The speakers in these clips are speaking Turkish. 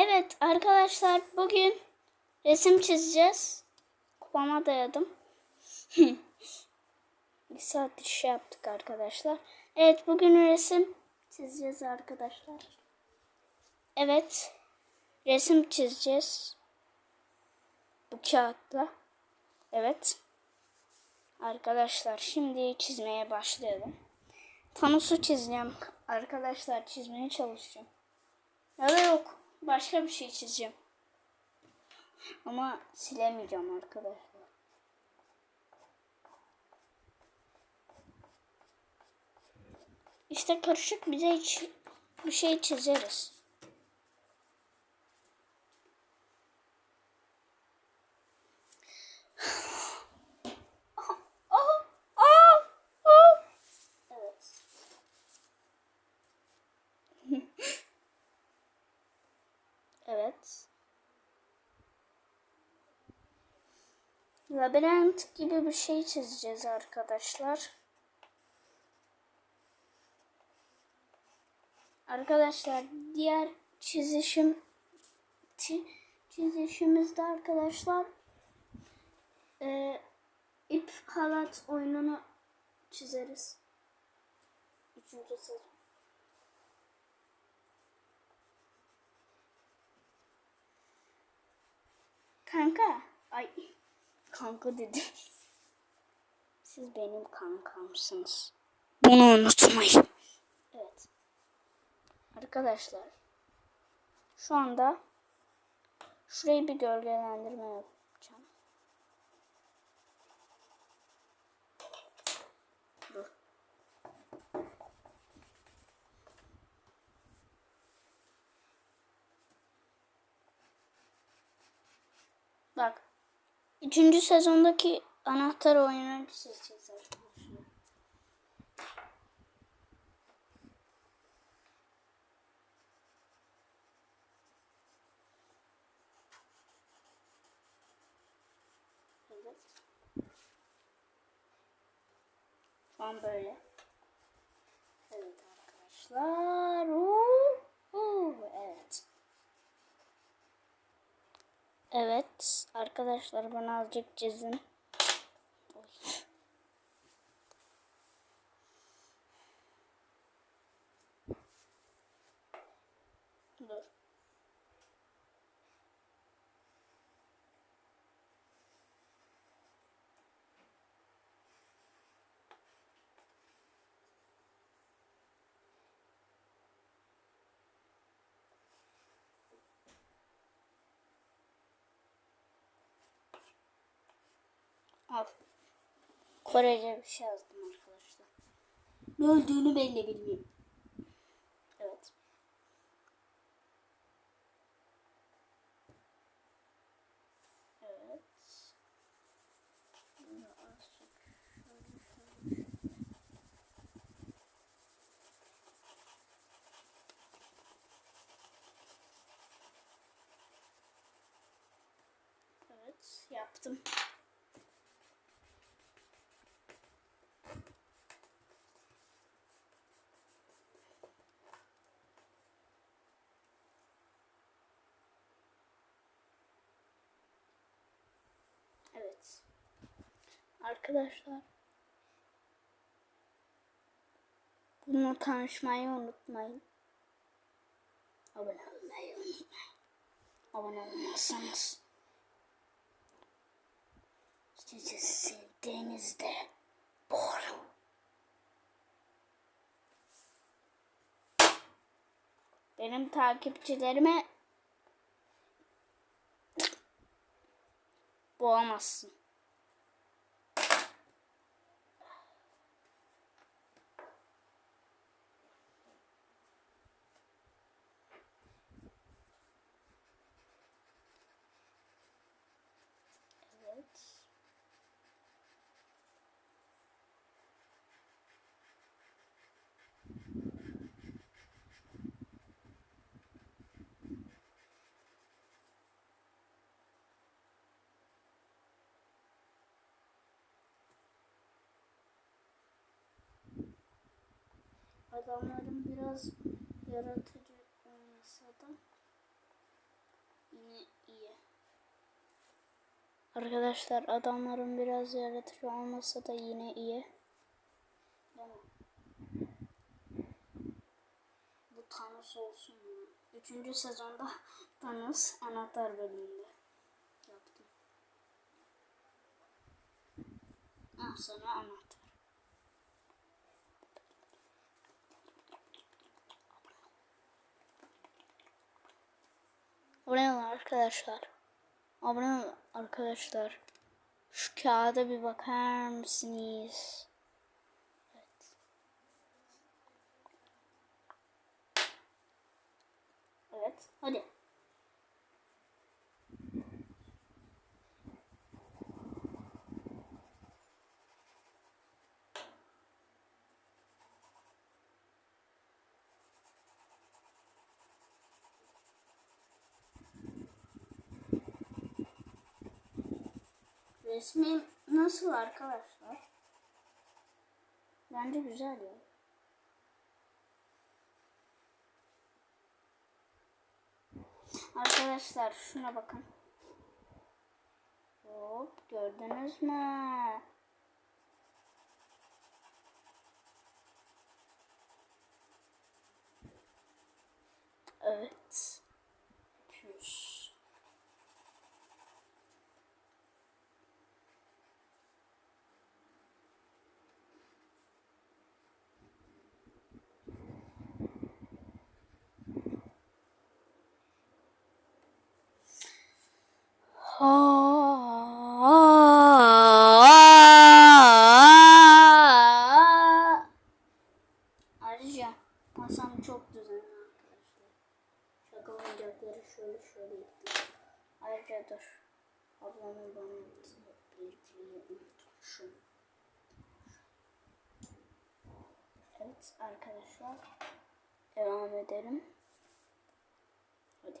Evet arkadaşlar bugün resim çizeceğiz. Kupama dayadım. Bir saat iş yaptık arkadaşlar. Evet bugün resim çizeceğiz arkadaşlar. Evet resim çizeceğiz. Bu kağıtla. Evet. Arkadaşlar şimdi çizmeye başlayalım. Panosu çizeceğim. Arkadaşlar çizmeye çalışacağım. Ya da yok. Başka bir şey çizeceğim. Ama silemeyeceğim arkadaşlar. İşte karışık bize hiç bir şey çizeriz. Evet. Evet. Labirent gibi bir şey çizeceğiz arkadaşlar. Arkadaşlar diğer çizişim çi- çizişimizde arkadaşlar e, ip halat oyununu çizeriz. Üçüncü sezon. Kanka. Ay. Kanka dedi. Siz benim kankamsınız. Bunu unutmayın. Evet. Arkadaşlar. Şu anda şurayı bir gölgelendirme yapacağım. Dur. Bak. Üçüncü sezondaki anahtar arkadaşlar. Evet. Şu an böyle. Evet arkadaşlar. Uuu, uuu, evet. Evet arkadaşlar bana azıcık. Oy. Dur. Al. Korece bir şey yazdım arkadaşlar. Ne olduğunu ben de bilmiyorum. Evet. Evet. Evet, yaptım. Evet. Arkadaşlar. Bununla tanışmayı unutmayın. Abone olmayı unutmayın. Abone olmazsanız sizi sevdiğinizde boğarım. Benim takipçilerime boğamazsın. adamların biraz yaratıcı olmasa da yine iyi. Arkadaşlar adamların biraz yaratıcı olmasa da yine iyi. Bu Thanos olsun. Üçüncü sezonda Thanos anahtar bölümünde yaptım. Ah sana anahtar. Abone olun arkadaşlar. Abone olun arkadaşlar. Şu kağıda bir bakar mısınız? Evet. Evet. Hadi. Resmim nasıl arkadaşlar? Bence güzel ya. Arkadaşlar şuna bakın. Hop gördünüz mü? Evet. Ayrıca masam çok düzenli arkadaşlar. Şaka oyuncakları şöyle şöyle gitti. Ayrıca dur. Ablamın bana bilgiyi unutmuşum. Evet arkadaşlar. Devam edelim. Hadi.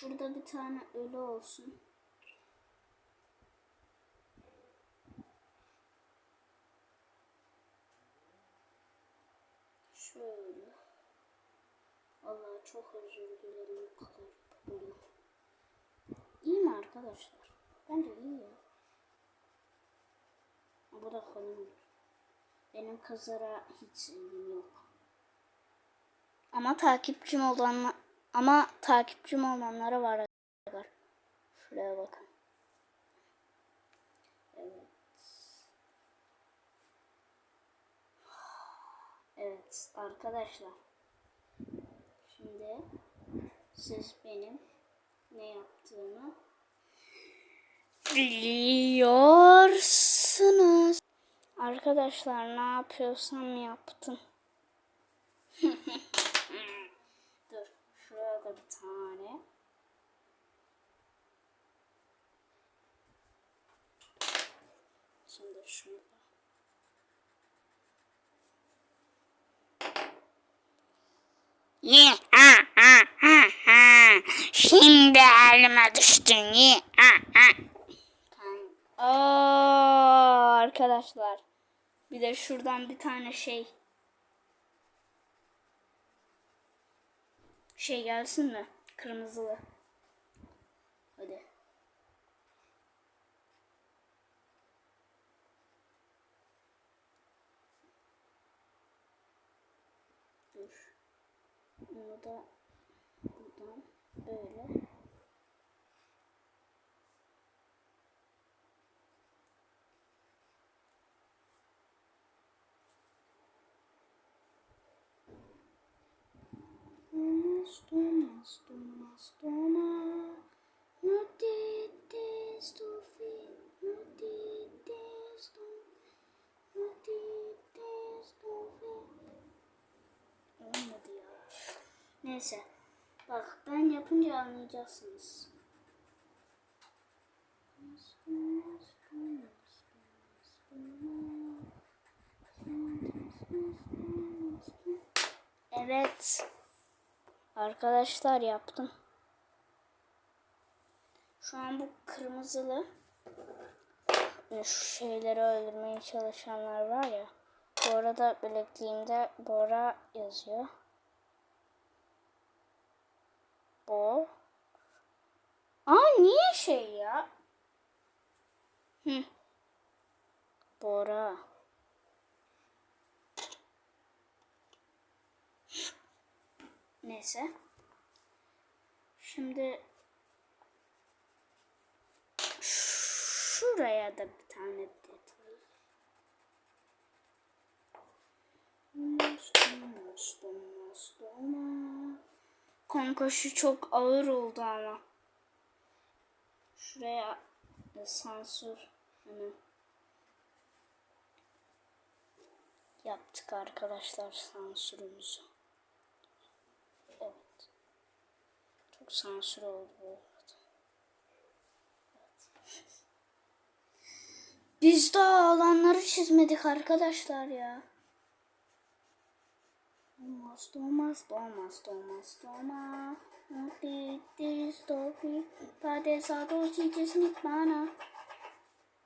Şurada bir tane ölü olsun. Şöyle. Allah çok özür dilerim bu kadar. İyi mi arkadaşlar? Bence iyi ya. Bu da kalın. Benim kızlara hiç sevgim yok. Ama takipçim olan ama takipçim olanlara var. Şuraya bakın. Evet. Evet arkadaşlar. Şimdi siz benim ne yaptığımı biliyorsunuz. Arkadaşlar ne yapıyorsam yaptım. Da bir tane. Şimdi şurada. Ye ha ha ha ha. Şimdi elime düştün ye ha ha. Aa, arkadaşlar. Bir de şuradan bir tane şey. Şey gelsin mi? Kırmızılı. Hadi. Dur. Onu da buradan böyle. Thomas, Thomas, Thomas, Thomas. Te testofi, no te testofi, no te testofi. Olmadı ya. Neyse. Bak ben yapınca anlayacaksınız. Evet. Arkadaşlar yaptım. Şu an bu kırmızılı. Şu şeyleri öldürmeye çalışanlar var ya. Bu arada bilekliğimde Bora yazıyor. Bo. Aa niye şey ya? Hı. Bora. Neyse. Şimdi şuraya da bir tane detay. Kanka şu çok ağır oldu ama. Şuraya sansür hemen yaptık arkadaşlar sansürümüzü. Evet. Çok sansür oldu bu. Biz daha alanları çizmedik arkadaşlar ya. Olmaz, olmaz, olmaz, olmaz, olmaz. Bitti, stopi, pade sado çiçesini bana.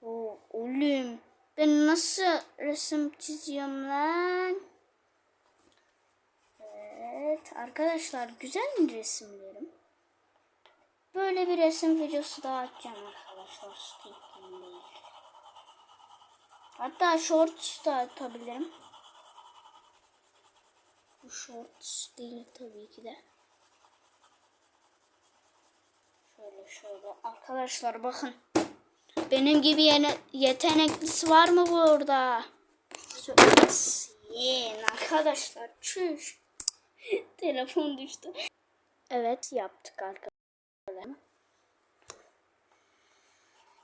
Oo, oğlum, ben nasıl resim çiziyorum lan? Evet, arkadaşlar güzel mi resimlerim? Böyle bir resim videosu daha atacağım arkadaşlar. Hatta shorts da atabilirim. Bu shorts değil tabii ki de. Şöyle şöyle. Arkadaşlar bakın. Benim gibi yene, yeteneklisi var mı burada? Söyleyin arkadaşlar. Çüş. Telefon düştü. Evet yaptık arkadaşlar.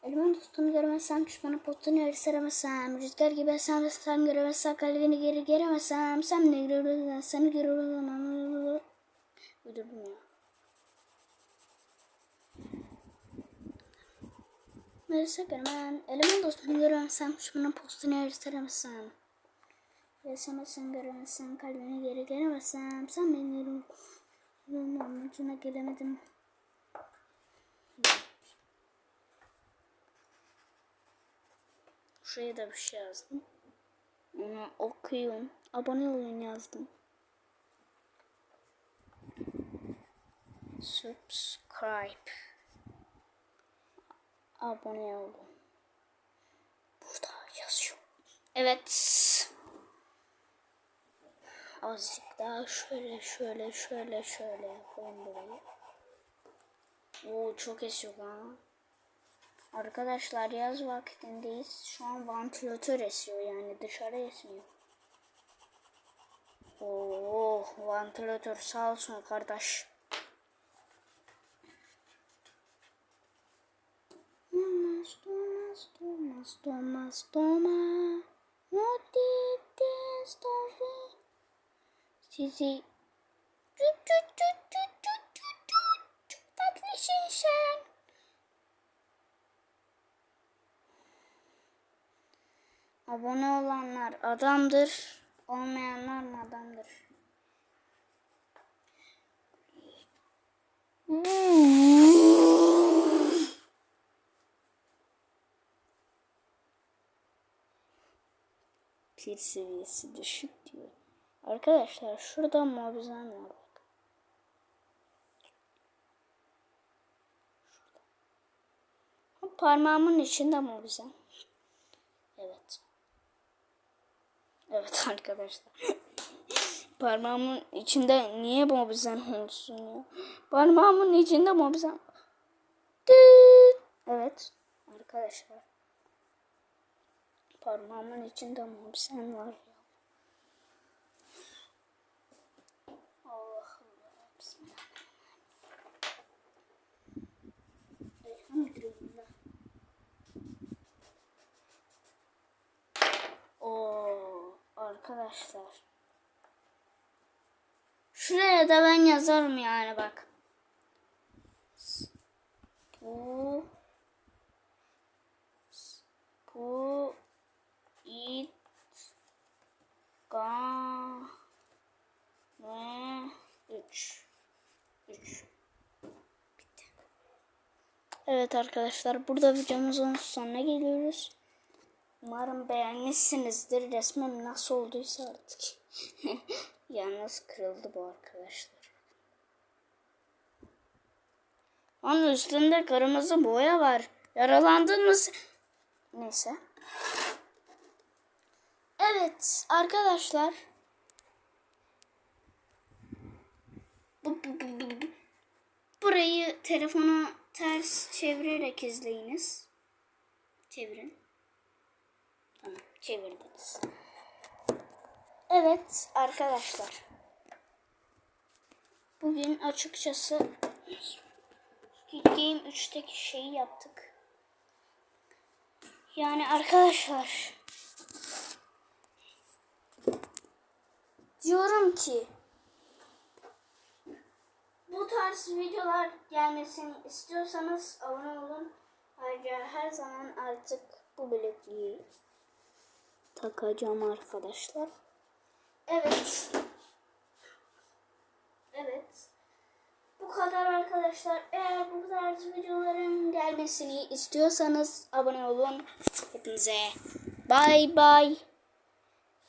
Elimin dostunu görmezsem, düşmanın potunu yeri seremezsem, rüzgar gibi esem sen göremezsem, kalbini geri geremezsem, sen ne görürsen, seni görürsen, uydurdum ya. Neyse görmem, elimin dostunu görmezsem, düşmanın potunu yeri seremezsem, Yaşamazsan göremezsen, kalbini geri geremezsem, sen beni görürsen, ucuna gelemedim. Şuraya da bir şey yazdım. Onu okuyun. Abone olun yazdım. Subscribe. Abone olun. Burada yazıyor. Evet. Azıcık daha şöyle şöyle şöyle şöyle yapalım burayı. Oo çok esiyor lan. Arkadaşlar yaz vaktindeyiz. Şu an vantilatör esiyor yani dışarı esmiyor. Oo, vantilatör sağ olsun kardeş. Thomas, Thomas, Thomas, Thomas, Thomas. What did this story? Sizi Tut tut Abone olanlar adamdır. Olmayanlar mı adamdır? Pil seviyesi düşük diyor. Arkadaşlar şurada mobizan var. Parmağımın içinde mobizan. Evet. Evet arkadaşlar. Parmağımın içinde niye mobizan olsun ya? Parmağımın içinde mobizan. Dıt. Evet arkadaşlar. Parmağımın içinde mobizan var ya. Allah'ım ya. Bismillah. Elhamdülillah. Oo arkadaşlar. Şuraya da ben yazarım yani bak. Bu bu it ga ve 3 3 bitti. Evet arkadaşlar burada videomuzun sonuna geliyoruz. Umarım beğenmişsinizdir. Resmim nasıl olduysa artık. Yalnız kırıldı bu arkadaşlar. Onun üstünde kırmızı boya var. Yaralandın mı? sen? Neyse. Evet arkadaşlar. Bu, bu, bu, bu, bu. Burayı telefonu ters çevirerek izleyiniz. Çevirin. Çevirdiniz. Evet arkadaşlar. Bugün açıkçası Squid Game 3'teki şeyi yaptık. Yani arkadaşlar diyorum ki bu tarz videolar gelmesini istiyorsanız abone olun. Ayrıca her zaman artık bu bilekliği takacağım arkadaşlar. Evet. Evet. Bu kadar arkadaşlar. Eğer bu tarz videoların gelmesini istiyorsanız abone olun. Hepinize bay bay.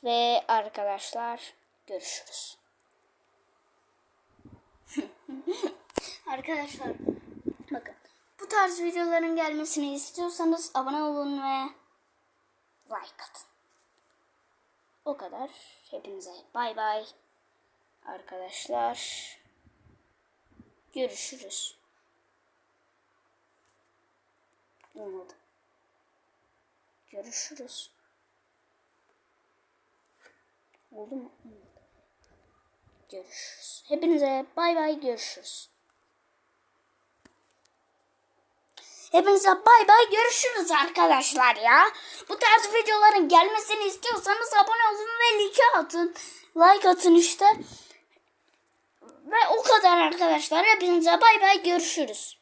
Ve arkadaşlar görüşürüz. arkadaşlar bakın bu tarz videoların gelmesini istiyorsanız abone olun ve like atın. O kadar. Hepinize bay bay. Arkadaşlar görüşürüz. Olmadı. Görüşürüz. Oldu mu? Görüşürüz. Hepinize bay bay görüşürüz. Hepinize bay bay görüşürüz arkadaşlar ya. Bu tarz videoların gelmesini istiyorsanız abone olun ve like atın. Like atın işte. Ve o kadar arkadaşlar. Hepinize bay bay görüşürüz.